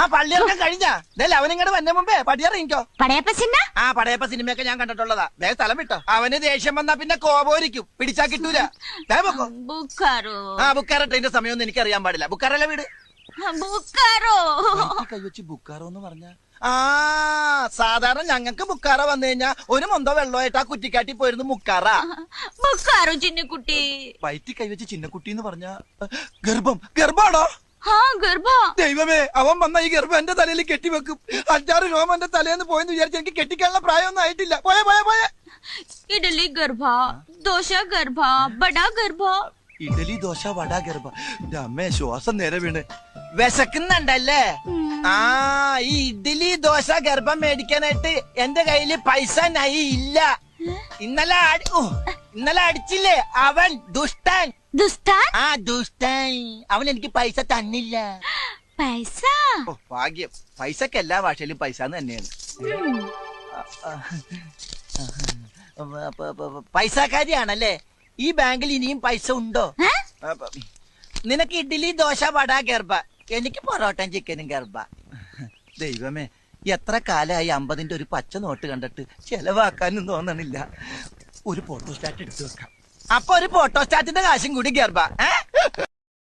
ആ പള്ളിയൊക്കെ കഴിഞ്ഞാ. അവനിങ്ങടെ വന്ന മുമ്പേ. പടിയറിയിക്കോ പടയപ്പ സിനിമ? ആ പടയപ്പ സിനിമയൊക്കെ ഞാൻ കണ്ടിട്ടുള്ളതാ. വേഗം സ്ഥലം വിട്ടോ. അവന് ദേഷ്യം വന്നാ പിന്നെ കോപോരിക്കും പിടിച്ചാ കിട്ടൂല. ദേ ബുക്കാറോ ആ ബുക്കാറ ട്രെയിന്റെ സമയമൊന്നും എനിക്ക് അറിയാൻ പാടില്ല. ബുക്കാറല്ല വീട്? ബുക്കാറോ കൈവച്ച് ബുക്കാറോ എന്ന് പറഞ്ഞ? ആ സാധാരണ ഞങ്ങൾക്ക് ബുക്കാറ വന്നു കഴിഞ്ഞാ ഒരു മൊന്തോ വെള്ളമായിട്ട് ആ കുറ്റിക്കാട്ടി പോയിരുന്നു മുക്കാറ. ബുക്കാറോ ചിന്നക്കുട്ടി? വയറ്റി കൈവച്ച് ചിന്നക്കുട്ടി എന്ന് പറഞ്ഞ ഗർഭം. ഗർഭാണോ ദൈവമേ അവൻ വന്ന ഈ ഗർഭം എന്റെ തലയിൽ കെട്ടിവെക്കും. അഞ്ചാറ് രോമം എന്റെ തലേന്ന് പോയെന്ന് വിചാരിച്ച് എനിക്ക് കെട്ടിക്കാനുള്ള പ്രായമൊന്നും ആയിട്ടില്ല. പോയെ പോയെ പോയ. ഇഡലി ഗർഭ ദോശ ഗർഭ ബടാ ഗർഭ. ഇഡലി ദോശ വട ഗർഭ. അമ്മേ ശ്വാസം നേരെ വീണ്. വിശക്കുന്നുണ്ടല്ലേ? ആ ഈ ഇഡ്ഡലി ദോശ ഗർഭം മേടിക്കാനായിട്ട് എന്റെ കയ്യിൽ പൈസ നൈ ഇല്ല ഇന്നലെ ഓ, ഇന്നലെ അടിച്ചില്ലേ? അവൻ ദുഷ്ടൻ. ദുഷ്ടൻ? ആ ദുഷ്ടൻ. അവൻ എനിക്ക് പൈസ തന്നില്ല. പൈസ? ഓ ഭാഗ്യം. പൈസക്ക് എല്ലാ ഭാഷയിലും പൈസ എന്ന് തന്നെയാണ്. പൈസക്കാരിയാണല്ലേ? ഈ ബാങ്കിൽ ഇനിയും പൈസ ഉണ്ടോ? ഏ? നിനക്ക് ഇഡ്ഡലി ദോശ വട ഗർഭ. എനിക്ക് പൊറോട്ടയും ചിക്കനും ഗർഭ. ദൈവമേ എത്ര കാലമായി അമ്പതിന്റെ ഒരു പച്ച നോട്ട് കണ്ടിട്ട് ചെലവാക്കാനും തോന്നണില്ല. ഒരു ഫോട്ടോസ്റ്റാറ്റ് എടുത്തു വെക്കാം. അപ്പൊ ഒരു ഫോട്ടോസ്റ്റാറ്റിന്റെ കാശും കൂടി ഗർഭ ഏ?